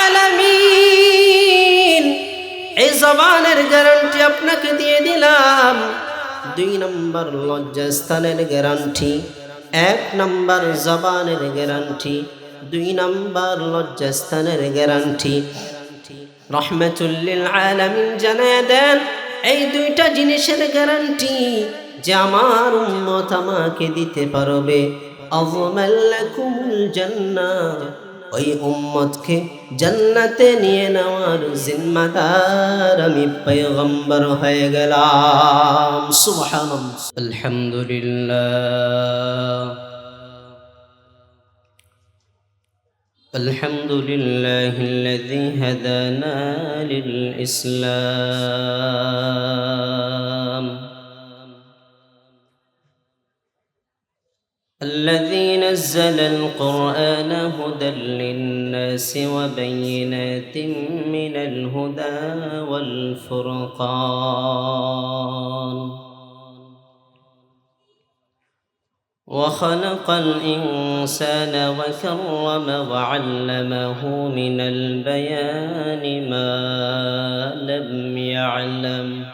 আলামিন। এই জবানের গ্যারান্টি আপনাকে দিয়ে দিলাম। দুই নম্বর লজ্জাস্থানের গ্যারান্টি এক নম্বর জবানের গ্যারান্টি দুই নম্বর লজ্জাস্থানের গ্যারান্টি রহমতুল্লিল আলামিন জানায় দেন, এই দুইটা জিনিসের গ্যারান্টি যে আমার উম্মত আমাকে দিতে পারবে। আযমাল্লাকুমুল জান্নাহ ওই উম্মতকে জান্নাতে নিয়ে নেওয়ার জিম্মাদার আমি পয়গম্বর হয়ে গেলাম সুবহানাল্লাহ আলহামদুলিল্লাহ الحمد لله الذي هدانا للإسلام الذي نزل القرآن هدى للناس وبينات من الهدى والفرقان. وخلق الإنسان وكرم وعلمه من البيان ما لم يعلم.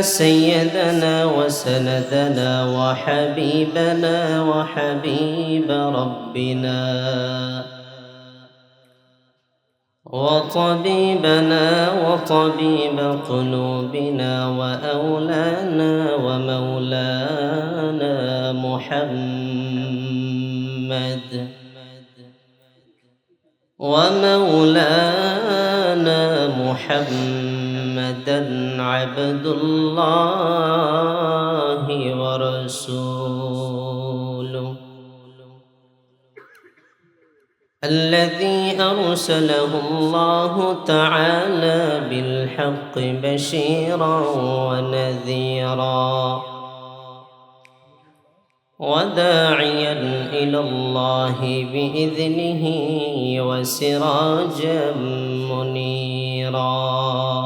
سيدنا وسندنا وحبيبنا وحبيب ربنا وطبيبنا وطبيب قلوبنا وأولانا ومولانا محمد ومولانا محمدا عبد الله ورسوله. الذي أرسله الله تعالى بالحق بشيرا ونذيرا. وداعيا إلى الله بإذنه وسراجا منيرا.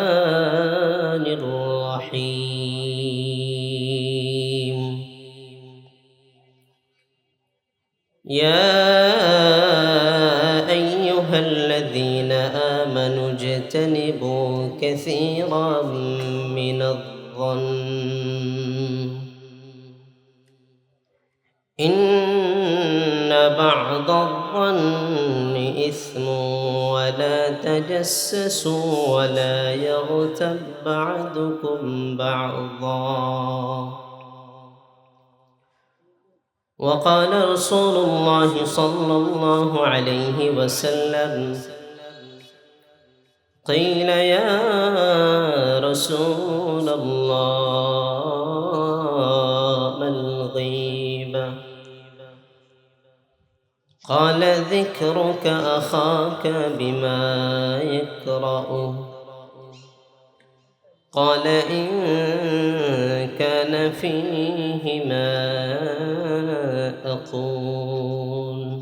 تجسسوا ولا يغتب بعضكم بعضا. وقال رسول الله صلى الله عليه وسلم قيل يا رسول الله قال ذكرك أخاك بما يكره. قال إن كان فيه ما أقول.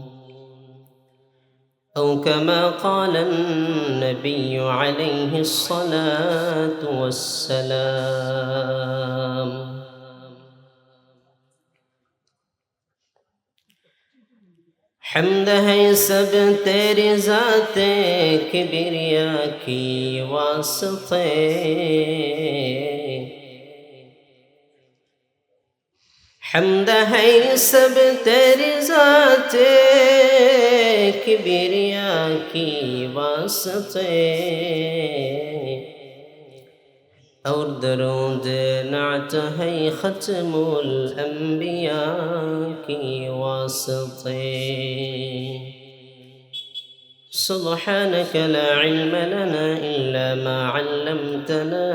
أو كما قال النبي عليه الصلاة والسلام. حمد ہے سب تیری ذات کبریا کی واسطے۔ حمد ہے سب تیری ذات کبریا کی واسطے۔ اور درود نعت ہے ختم الانبیاء کی واسطے سبحانك لا علم لنا إلا ما علمتنا.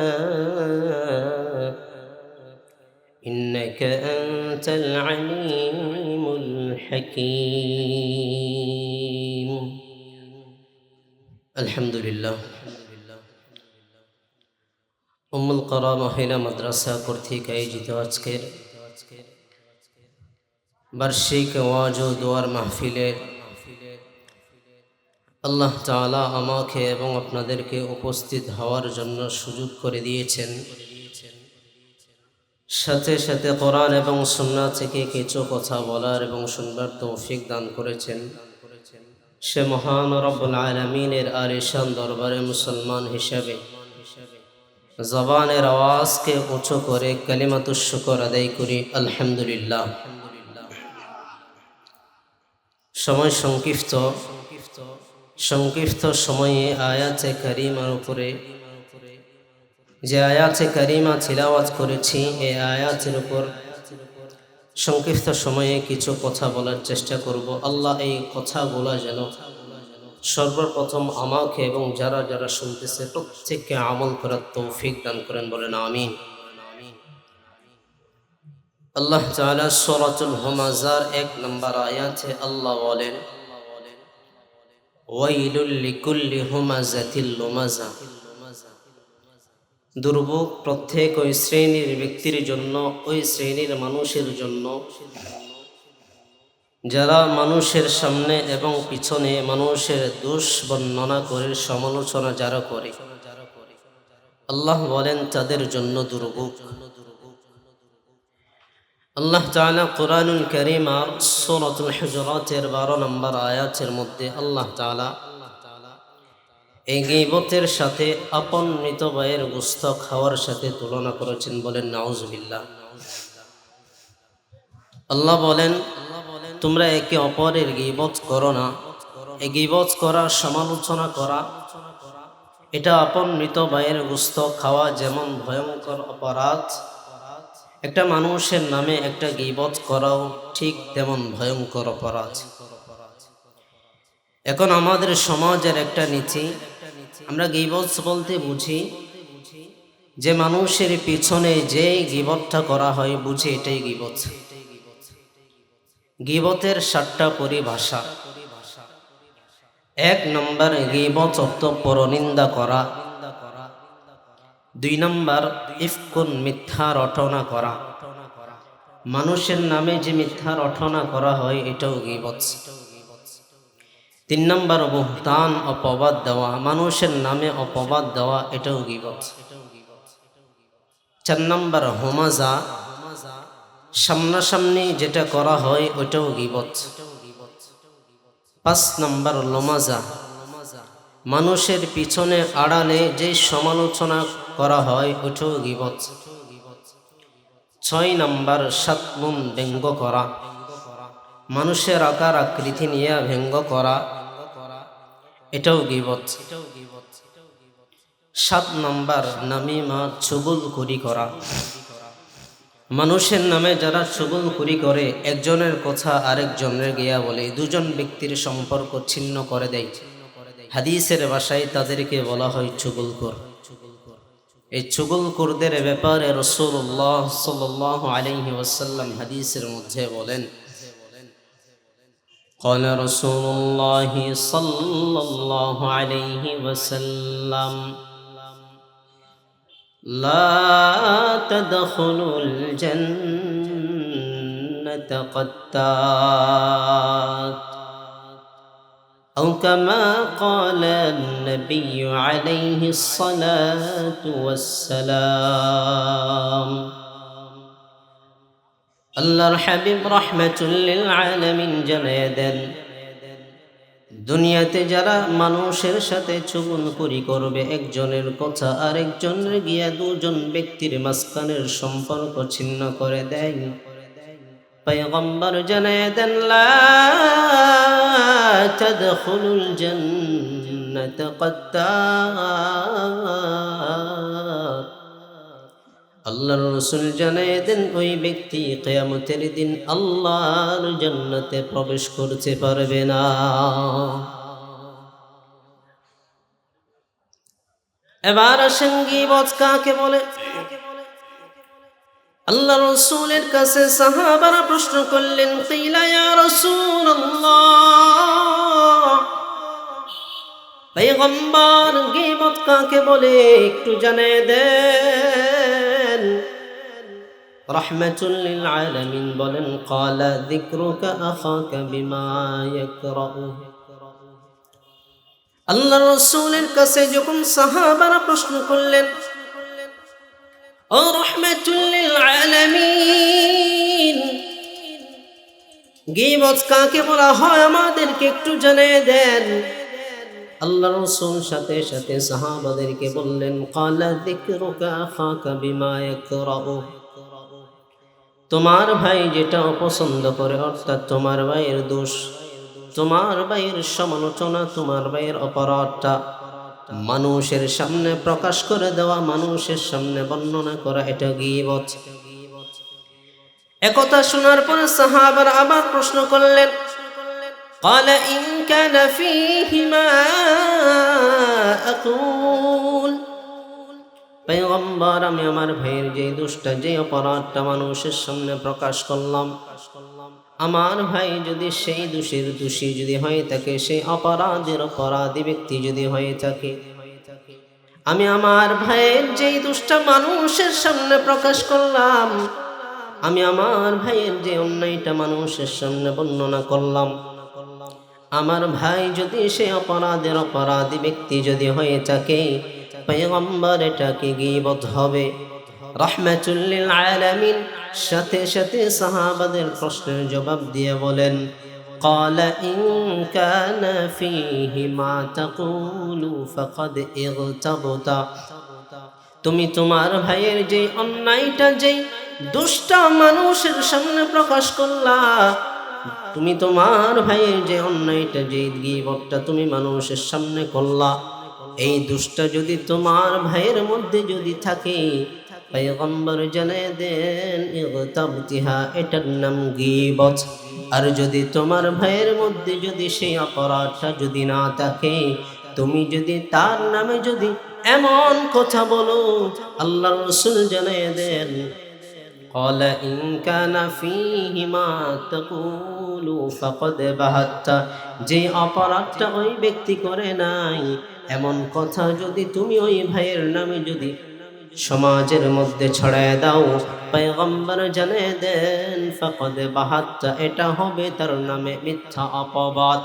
إنك أنت العليم الحكيم. الحمد لله. উম্মুল করা মহিলা মাদ্রাসা কর্তৃক আয়োজিত আজকের বার্ষিক ওয়াজ ও দোয়ার মাহফিলের আল্লাহ তাআলা আমাকে এবং আপনাদেরকে উপস্থিত হওয়ার জন্য সুযোগ করে দিয়েছেন। সাথে সাথে কোরআন এবং সুন্নাহ থেকে কিছু কথা বলার এবং শুনবার তৌফিক দান করেছেন। সে মহান রব্বুল আলমিনের আর ঈশান দরবারে মুসলমান হিসাবে জবানের আওয়াজকে উঁচু করে কালিমাতুর শুকর আদায় করি, আলহামদুলিল্লাহ। সময় সংক্ষিপ্ত। সংক্ষিপ্ত সময়ে আয়াতে কারিমার উপরে যে আয়াতে কারিমা ছিলাওয়াত করেছি এই আয়াতের উপর সংক্ষিপ্ত সময়ে কিছু কথা বলার চেষ্টা করব। আল্লাহ এই কথাগুলো যেন সর্বপ্রথম আমাকে এবং যারা যারা শুনতেছে, প্রত্যেককে আমল করার তৌফিক দান করেন বলেন, আমিন। আল্লাহ তাআলা সূরাতুল হুমাজার এক নম্বর আয়াতে আল্লাহ বলেন, ওয়াইলুল লিকুল্লি হুমাজাতিল লুমাজা দুর্ভোগ প্রত্যেক ওই শ্রেণির ব্যক্তির জন্য, ওই শ্রেণির মানুষের জন্য যারা মানুষের সামনে এবং পিছনে মানুষের দোষ বর্ণনা করে, সমালোচনা যারা করে, আল্লাহ বলেন তাদের জন্য দুর্ভোগ। আল্লাহ তাআলা কোরআনুল করিম আর হুজুরাতের 12 নম্বর আয়াতের মধ্যে আল্লাহ তাআলা এই গীবতের সাথে আপন মৃত ভাইয়ের গোস্ত খাওয়ার সাথে তুলনা করেছেন বলেন নাউজুবিল্লাহ। আল্লাহ বলেন তোমরা একে অপরের গিবত করো না। এই গিবত করা সমালোচনা করা, এটা আপন মৃত ভাইয়ের গোস্ত খাওয়া যেমন ভয়ঙ্কর অপরাধ। একটা মানুষের নামে একটা গিবত করাও ঠিক তেমন ভয়ঙ্কর অপরাধ। এখন আমাদের সমাজের একটা নীতি, আমরা গিবত বলতে বুঝি, যে মানুষের পিছনে যে গিবতটা করা হয় বুঝি এটাই গিবত। গিবতের সাতটা পরিভাষা। এক নম্বর, গিবত অর্থ পরনিন্দা করা। দুই নম্বর, ইফকুন মিথ্যা রটনা করা। মানুষের নামে যে মিথ্যা রটনা করা হয়, এটাও গিবত। তিন নম্বর, বুহতান, অপবাদ দেওয়া। মানুষের নামে অপবাদ দেওয়া, এটাও গিবত। চার নম্বর, হোমাজা সামনাসামনি যেটা করা হয় ওইটাও গিবত। পাঁচ নম্বর লোমাজা। মানুষের পিছনে আড়ালে যে সমালোচনা করা হয় ওইটাও গিবত। ছয় নম্বর সাতমুন ব্যঙ্গ করা। মানুষের আকার আকৃতি নিয়ে ব্যঙ্গ করা। এটাও গিবত। সাত নম্বর নামিমা চুগুল করি করা। মানুষের নামে যারা চুগুল করি করে একজনের কথা আরেকজনের গিয়া বলে দুজন ব্যক্তির সম্পর্ক ছিন্ন করে দেয় হাদিসের ভাষায় তাদেরকে বলা হয় চুগুলকর এই চুগুলকুরদের ব্যাপারে রসুল্লাহ সাল আলহি ওসাল্লাম হাদিসের মধ্যে বলেন قال رسول الله صلى الله عليه وسلم لا تدخلوا الجنة قتات. أو كما قال النبي عليه الصلاة والسلام الله الحبيب رحمة للعالمين جنيدا দুনিয়াতে যারা মানুষের সাথে করি করবে, একজনের কথা আরেকজনের গিয়া দুজন ব্যক্তির মাঝখানের সম্পর্ক ছিন্ন করে দেয়। পয়গম্বর জানায় দেন, লা তাদখুলুল জান্নাত আল্লাহ রসুল জানিয়ে দেন, ওই ব্যক্তি কেয়ামতের দিন আল্লাহর জান্নাতে প্রবেশ করতে পারবে না। এবার আসেন গিবত কাকে বলে? আল্লাহ রসুলের কাছে সাহাবারা প্রশ্ন করলেন রসুল পেগম্বর গিবত কাকে বলে একটু জানে দেন। রহমাতুল্লিল আলামিন বলেন ক্বালা যিকরুকা আখাকা বিমা ইয়াকরাহু আল্লাহ রসুলের কাছে যখন সাহাবারা প্রশ্ন করলেন ও রহমাতুল্লিল আলামিন গিবত কাকে বলা হয় আমাদেরকে একটু জানিয়ে দেন আল্লাহ রসুল সাথে সাথে সাহাবাদেরকে বললেন কালা যিকরুকা আখাকা বিমা ইয়াকরাহু তোমার ভাই যেটা অপছন্দ করে অর্থাৎ তোমার ভাইয়ের দোষ তোমার ভাইয়ের সমালোচনা তোমার ভাইয়ের অপরাধটা মানুষের সামনে প্রকাশ করে দেওয়া মানুষের সামনে বর্ণনা করা এটা গিবত একথা শোনার পরে সাহাবার আবার প্রশ্ন করলেন قال إن كان فيه ما أقول পেগম্বর আমি আমার ভাইয়ের যে দুষ্টা, যে অপরাধটা মানুষের সামনে প্রকাশ করলাম, আমার ভাই যদি সেই দোষীর দোষী যদি হয়ে থাকে, সেই অপরাধের অপরাধী ব্যক্তি যদি হয়ে থাকে, আমি আমার ভাইয়ের যেই দুষ্টা মানুষের সামনে প্রকাশ করলাম, আমি আমার ভাইয়ের যে অন্যায়টা মানুষের সামনে বর্ণনা করলাম, আমার ভাই যদি সে অপরাধের অপরাধী ব্যক্তি যদি হয়ে থাকে পেগম্বর এটাকে গিবত হবে রহমাতুল্লিল আলামিন সাথে সাথে সাহাবাদের প্রশ্নের জবাব দিয়ে বলেন قال إن كان فيه ما تقول فقد اغتبت তুমি তোমার ভাইয়ের যে অন্যায়টা যেই দুষ্টা মানুষের সামনে প্রকাশ করলা তুমি তোমার ভাইয়ের যে অন্যায়টা যে গিবটটা তুমি মানুষের সামনে করলা এই দুষ্টা যদি তোমার ভাইয়ের মধ্যে যদি থাকে, পয়গম্বর জানায় দেন, ইগতাবতিহা, এটার নাম গিবত। আর যদি তোমার ভাইয়ের মধ্যে যদি সেই অপরাধটা যদি না থাকে, তুমি যদি তার নামে যদি এমন কথা বলো আল্লাহ রসুল জানায় দেন قال إن كان فيه ما تقول فقد بهت যে অপরাধটা ওই ব্যক্তি করে নাই এমন কথা যদি তুমি ওই ভাইয়ের নামে যদি সমাজের মধ্যে ছড়ায় দাও পয়গম্বর জানে দেন ফকদ বাহাত্তা এটা হবে তার নামে মিথ্যা অপবাদ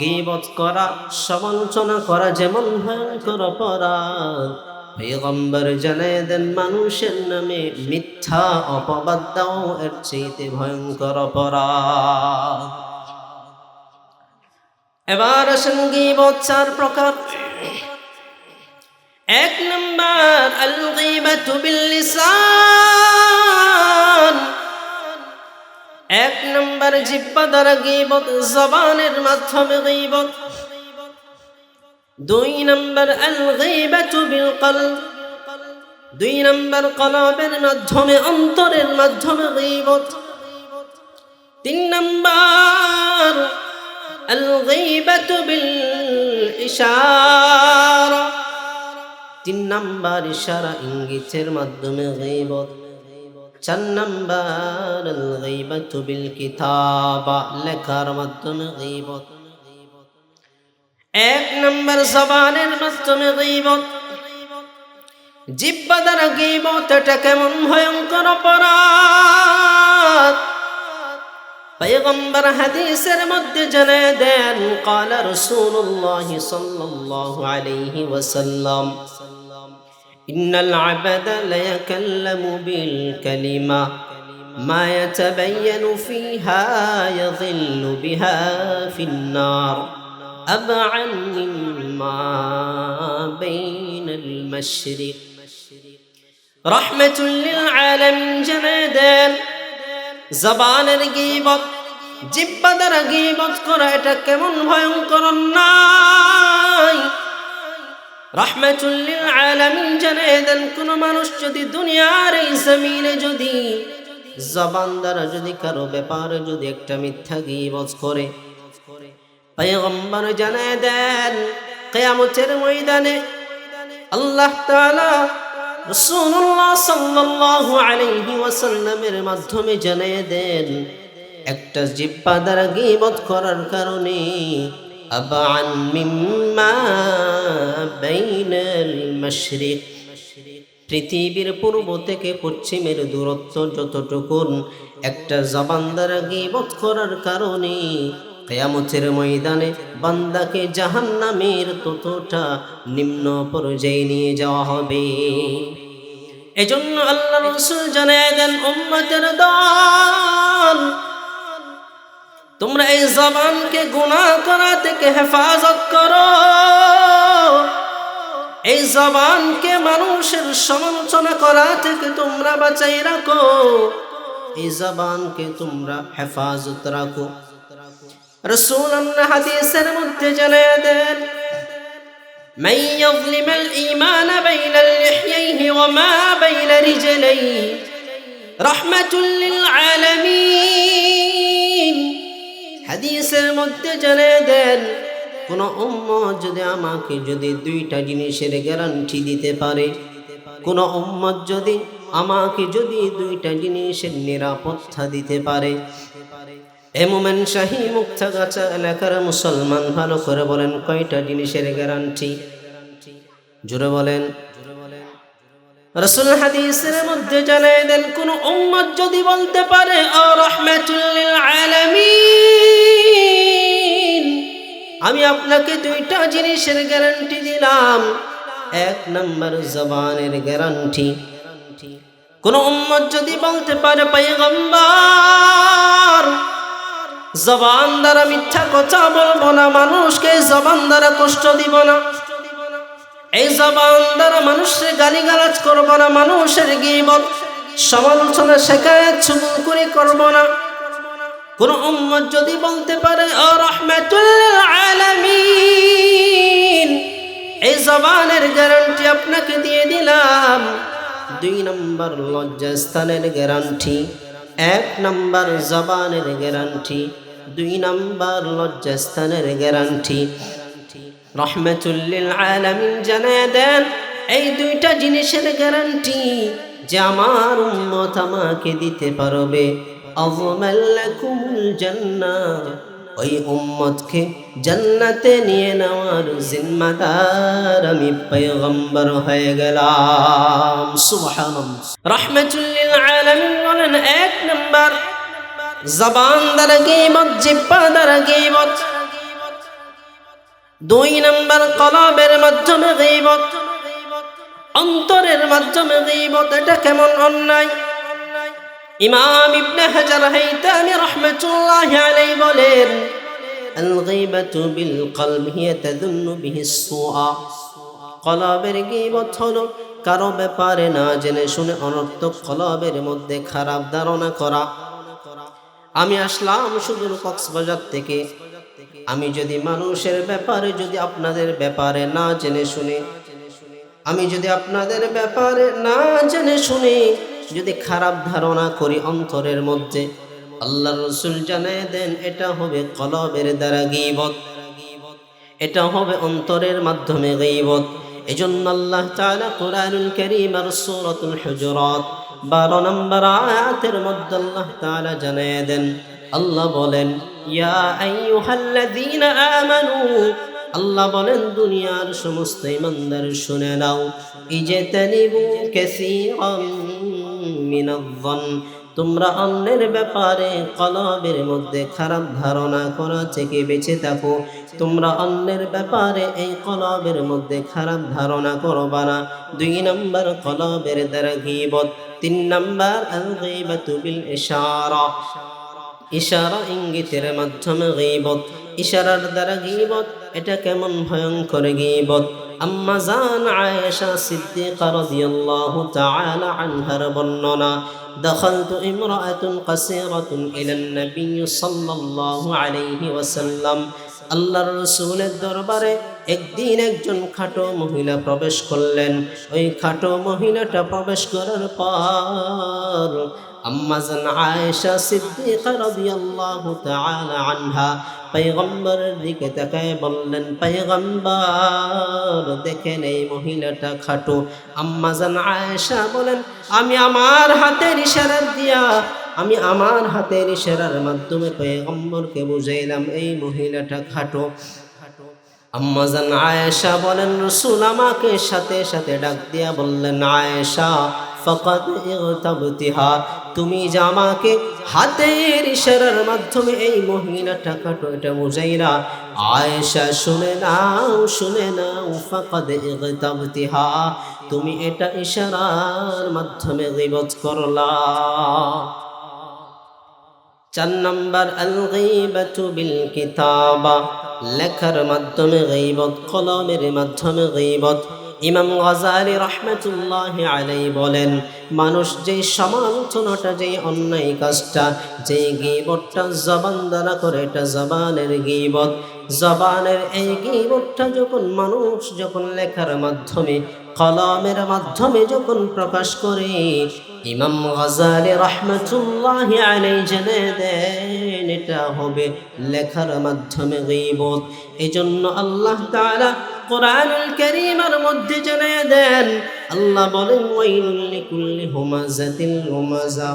গিবত করা সমালোচনা করা যেমন ভয়ঙ্কর অপরাধ পেগম্বর জানায় দেন, মানুষের নামে মিথ্যা অপবাদ দাও, এর চেয়েতে ভয়ঙ্কর অপরাধ। এবার আসেন গিবত চার প্রকার। এক নম্বর আল গীবাতু বিল এক নম্বর, জিব্বা দ্বারা গীবত, জবানের মাধ্যমে গীবত। দুই নম্বর দুই নম্বর কলবের মাধ্যমে, অন্তরের মাধ্যমে তিন নম্বর তিন নম্বর ইশারা ইঙ্গিতের মাধ্যমে চার নম্বর কিতাবা লেখার মাধ্যমে গীবত এক নম্বর জবানের মাধ্যমে গীবত জিব্বা দ্বারা গীবত এটা কেমন ভয়ঙ্কর অপরাধ পয়গম্বর হাদিসের মধ্যে জানায় দেন قال رسول الله صلى الله عليه وسلم إن العبد ليكلم بالكلمة ما يتبين فيها يضل بها في النار أبعا مما بين المشرق رحمة للعالمين جنادان জবানের গিবত জিব্বা দ্বারা গিবত করা এটা কেমন ভয়ঙ্কর নাই রহমাতুল্লিল আলামিন জানিয়ে দেন কোন মানুষ যদি দুনিয়ার এই জমিনে যদি জবান দ্বারা যদি কারো ব্যাপারে যদি একটা মিথ্যা গিবজ করে পয়গম্বর জানিয়ে দেন, কিয়ামতের ময়দানে আল্লাহ তাআলা রাসূলুল্লাহ সাল্লাল্লাহু আলাইহি ওয়াসাল্লামের মাধ্যমে জানিয়ে দেন, একটা জিব্বা দ্বারা গীবত করার কারণে আবান মিম্মা বাইনাল মাশরিক পৃথিবীর পূর্ব থেকে পশ্চিমের দূরত্ব যতটুকুন একটা জবান দ্বারা গীবত করার কারণে কেয়ামতের ময়দানে বান্দাকে জাহান্নামের ততটা নিম্ন পর্যায়ে নিয়ে যাওয়া হবে। এজন্য আল্লাহ রসুল জানায় দেন, উম্মতের দল তোমরা এই জবানকে গুনাহ করা থেকে হেফাজত করো। এই জবানকে মানুষের সমালোচনা করা থেকে তোমরা বাঁচাই রাখো। এই জবানকে তোমরা হেফাজত রাখো। রসুল হাদিসের মধ্যে জানিয়ে দেন من يظلم الإيمان بين اللحيين وما بين رجليه رحمة للعالمين হাদিসের মধ্যে জানিয়ে দেন কোন উম্মত যদি আমাকে যদি দুইটা জিনিসের গ্যারান্টি দিতে পারে কোন উম্মত যদি আমাকে যদি দুইটা জিনিসের নিরাপত্তা দিতে পারে এ মোমেন শাহী মুক্তাগাছা এলাকার মুসলমান? ভালো করে বলেন, কয়টা জিনিসের গ্যারান্টি জুড়ে বলেন। রসুল হাদিসের মধ্যে জানাই দেন, কোন উম্মত যদি বলতে পারে ও রহমাতুল্লিল আলামিন আমি আপনাকে দুইটা জিনিসের গ্যারান্টি দিলাম। এক নম্বর জবানের গ্যারান্টি কোন উম্মত যদি বলতে পারে পাইগম্বর জবান দ্বারা মিথ্যা কথা বলব না, মানুষকে জবান দ্বারা কষ্ট দিব না। এই জবান দ্বারা মানুষের গালিগালাজ করব না, মানুষের গিবত সমালোচনা শেখায়ত চুগুল করে করব না। কোন উম্মত যদি বলতে পারে ও রহমাতুল্লিল আলামিন এই জবানের গ্যারান্টি আপনাকে দিয়ে দিলাম। দুই নম্বর লজ্জাস্থানের গ্যারান্টি, এক নম্বর জবানের গ্যারান্টি। দুই নম্বর লজ্জাস্থানের গ্যারান্টি। রহমতুল্লিল আলামিন জানায় দেন, এই দুইটা জিনিসের গ্যারান্টি যে আমার উম্মত আমাকে দিতে পারবে। ওই উম্মতকে জান্নাতে নিয়ে নেওয়ার জিম্মাদার আমি পয়গম্বর হয়ে গেলাম। সুবহানাল্লাহ। রহমতুল্লিল আলামিন বলেন, এক নম্বর জবান দ্বারা গেমত জিব্বা দ্বারা গেমত দুই নম্বর কলবের মাধ্যমে গেমত অন্তরের মাধ্যমে গেমত এটা কেমন অন্যায়? ইমাম ইবনে হাজার হাইতামি রহমাতুল্লাহ আলাই বলেন আল গীবাতু বিল কলব হলো কারও ব্যাপারে না জেনে শুনে অনর্থক কলবের মধ্যে খারাপ ধারণা করা। আমি আসলাম সুদূর কক্সবাজার থেকে। আমি যদি মানুষের ব্যাপারে যদি আপনাদের ব্যাপারে না জেনে শুনে, আমি যদি আপনাদের ব্যাপারে না জেনে শুনে, যদি খারাপ ধারণা করি অন্তরের মধ্যে আল্লাহ রসুল জানায় দেন, এটা হবে কলবের দ্বারা গিবত। এটা হবে অন্তরের মাধ্যমে গিবত। এজন্য আল্লাহ তাআলা কোরআনুল কারীম আর সূরাতুল হুজুরাত 12 নম্বর আয়াতের মধ্যে আল্লাহ তাআলা জানিয়ে দেন, আল্লাহ বলেন, ইয়া আইয়ুহাল্লাযীনা আমানু, আল্লাহ বলেন, দুনিয়ার সমস্ত ইমানদার শুনে নাও, ইজতানিবু কাসীরাম মিনাজ্জন তোমরা অন্যের ব্যাপারে কলবের মধ্যে খারাপ ধারণা করা থেকে বেঁচে থাকো? তোমরা অন্যের ব্যাপারে এই কলবের মধ্যে খারাপ ধারণা করবা না। দুই নম্বর, কলবের দ্বারা গীবত। তিন নম্বর আল গীবাতু বিল ইশারা ইশারা ইঙ্গিতের মাধ্যমে গিবত। ইশারার দ্বারা গীবত, এটা কেমন ভয়ঙ্কর গীবত? আম্মা জান আয়েশা সিদ্দিকা রাদিয়াল্লাহু তাআলা আনহার বর্ণনা دخلت امرأة قصيرة إلى النبي صلى الله عليه وسلم আল্লাহর রসুলের দরবারে একদিন একজন খাটো মহিলা প্রবেশ করলেন ওই খাটো মহিলাটা প্রবেশ করার পর আম্মাজান আয়েশা সিদ্দিকা রাদিয়াল্লাহু তাআলা আনহা পয়গম্বরের দিকে তাকায় বললেন, পয়গম্বর, দেখেন এই মহিলাটা খাটো। আম্মাজান আয়েশা বলেন, আমি আমার হাতের ইশারা দিয়া, আমি আমার হাতের ইশারার মাধ্যমে পয়গম্বরকে বুঝাইলাম এই মহিলাটা খাটো। আম্মাজান আয়েশা বলেন, রসুল আমাকে সাথে সাথে ডাক দিয়া বললেন, আয়েশা ফকাত ইগতাবতিহা তুমি যে হাতের ইশারার মাধ্যমে এই মহিলাটা খাটো এটা বুঝাইরা আয়েশা, শুনে নাও শুনে নাও, ফকাদ ইগতাবতিহা তুমি এটা ইশারার মাধ্যমে গিবত করলা। চার নম্বর আল গীবাতু বিল কিতাবা লেখার মাধ্যমে গীবত, কলমের মাধ্যমে গীবত। ইমাম গজালি রহমতুল্লাহ আলাই বলেন, মানুষ যেই সমালোচনাটা, যেই অন্যায় কাজটা, যেই গিবতটা জবান দ্বারা করে, এটা জবানের গিবত। জবানের এই গিবতটা যখন মানুষ যখন লেখার মাধ্যমে, কলমের মাধ্যমে যখন প্রকাশ করে, ইমাম গজালি রহমতুল্লাহ আলাই জেনে দেন, এটা হবে লেখার মাধ্যমে গীবত। এই জন্য আল্লাহ তাআলা কোরআনুল কারীমের মধ্যে জানিয়ে দেন, আল্লাহ বলেন, ওয়াইলুল লিকুল্লি হুমাজাতিল হুমাজা।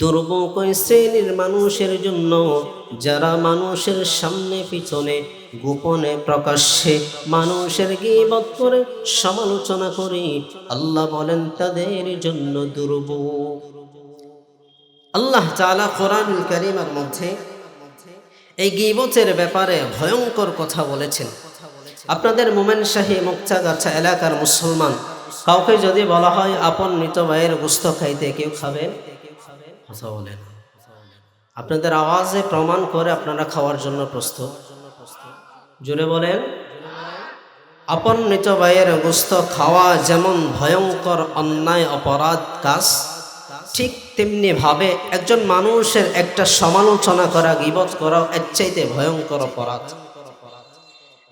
দুর্ভোগ শ্রেণির মানুষের জন্য, যারা মানুষের সামনে পিছনে গোপনে প্রকাশ্যে মানুষের গিবত করে সমালোচনা করে, আল্লাহ বলেন, তাদের জন্য দুর্ভোগ। আল্লাহ তাআলা কোরআন কারীমের মধ্যে এই গিবতের ব্যাপারে ভয়ঙ্কর কথা বলেছেন। আপনাদের মোমেন শাহী মুক্তাগাছা এলাকার মুসলমান। কাউকে যদি বলা হয়, আপন মৃত ভাইয়ের গুস্ত খাইতে কেউ খাবেন কথা আপনাদের আওয়াজে প্রমাণ করে আপনারা খাওয়ার জন্য প্রস্তুত। জুড়ে বলেন, আপন মৃত ভাইয়ের গুস্ত খাওয়া যেমন ভয়ঙ্কর অন্যায় অপরাধ কাজ, ঠিক তেমনি ভাবে একজন মানুষের একটা সমালোচনা করা, গিবত করা, এর চাইতে ভয়ঙ্কর অপরাধ।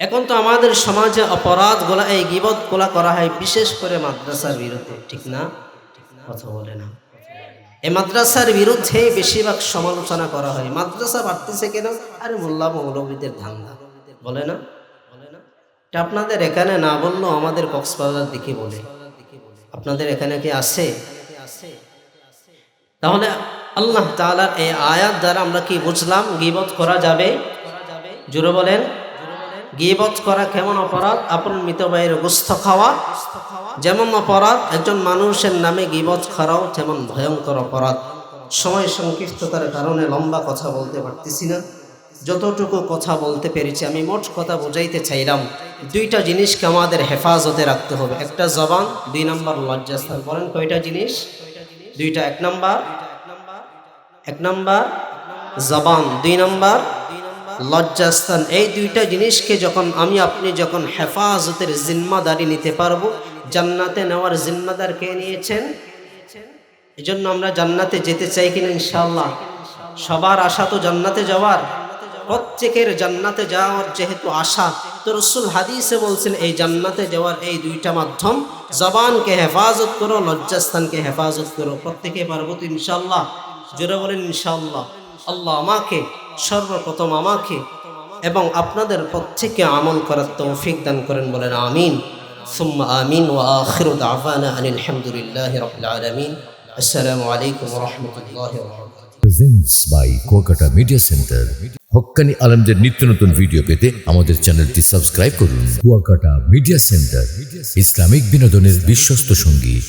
এখন তো আমাদের সমাজে অপরাধগুলা, এই গিবতগুলা করা হয় বিশেষ করে মাদ্রাসার বিরুদ্ধে, ঠিক না? কথা বলে না। এই মাদ্রাসার বিরুদ্ধে বেশিরভাগ সমালোচনা করা হয়। মাদ্রাসা বাড়তেছে কেন? আরে মোল্লা মৌলবীদের ধান্দা। বলে না? বলে না এটা আপনাদের এখানে না বললেও আমাদের কক্সবাজার দিকে বলে। আপনাদের এখানে কি আছে? তাহলে আল্লাহ তাআলার এই আয়াত দ্বারা আমরা কি বুঝলাম? গিবত করা যাবে? জুড়ে বলেন। গিবত করা কেমন অপরাধ? আপন মৃত ভাইয়ের গোস্ত খাওয়া। যেমন অপরাধ, একজন মানুষের নামে গিবত করাও তেমন ভয়ঙ্কর অপরাধ। সময় সংক্ষিপ্ততার কারণে লম্বা কথা বলতে পারতেছি না। যতটুকু কথা বলতে পেরেছি, আমি মোট কথা বোঝাইতে চাইলাম, দুইটা জিনিসকে আমাদের হেফাজতে রাখতে হবে। একটা জবান, দুই নম্বর লজ্জাস্থান। বলেন কয়টা জিনিস? দুইটা, এক নম্বর। এক নম্বর, জবান, দুই নাম্বার। লজ্জাস্থান, এই দুইটা জিনিসকে যখন আমি, আপনি যখন হেফাজতের জিম্মাদারি নিতে পারব, জান্নাতে নেওয়ার জিম্মাদার কে নিয়েছেন? এই জন্য আমরা জান্নাতে যেতে চাই কিনা ইনশাল্লাহ সবার আশা তো জান্নাতে যাওয়ার। প্রত্যেকের জান্নাতে যাওয়ার যেহেতু আশা, তো রসুল হাদিসে বলছেন, এই জান্নাতে যাওয়ার এই দুইটা মাধ্যম, জবানকে হেফাজত করো, লজ্জাস্থানকে হেফাজত করো। প্রত্যেকে পারব তো ইনশাল্লাহ জোরে বলেন ইনশাল্লাহ আল্লাহ আমাকে সর্বপ্রথম আমাকে এবং আপনাদের প্রত্যেকে আমল করার তৌফিক দান করেন বলেন আমিন। আমিন ওয়া আখিরু দাওয়ানা আনিল হামদুলিল্লাহি রাব্বিল আলামিন। আসসালামু আলাইকুম ওয়া রাহমাতুল্লাহি ওয়া presents by Kolkata media center Haqqani আলমদের নিত্য নতুন ভিডিও পেতে আমাদের চ্যানেলটি সাবস্ক্রাইব করুন। কুয়াকাটা মিডিয়া সেন্টার ইসলামিক বিনোদনের বিশ্বস্ত সঙ্গী।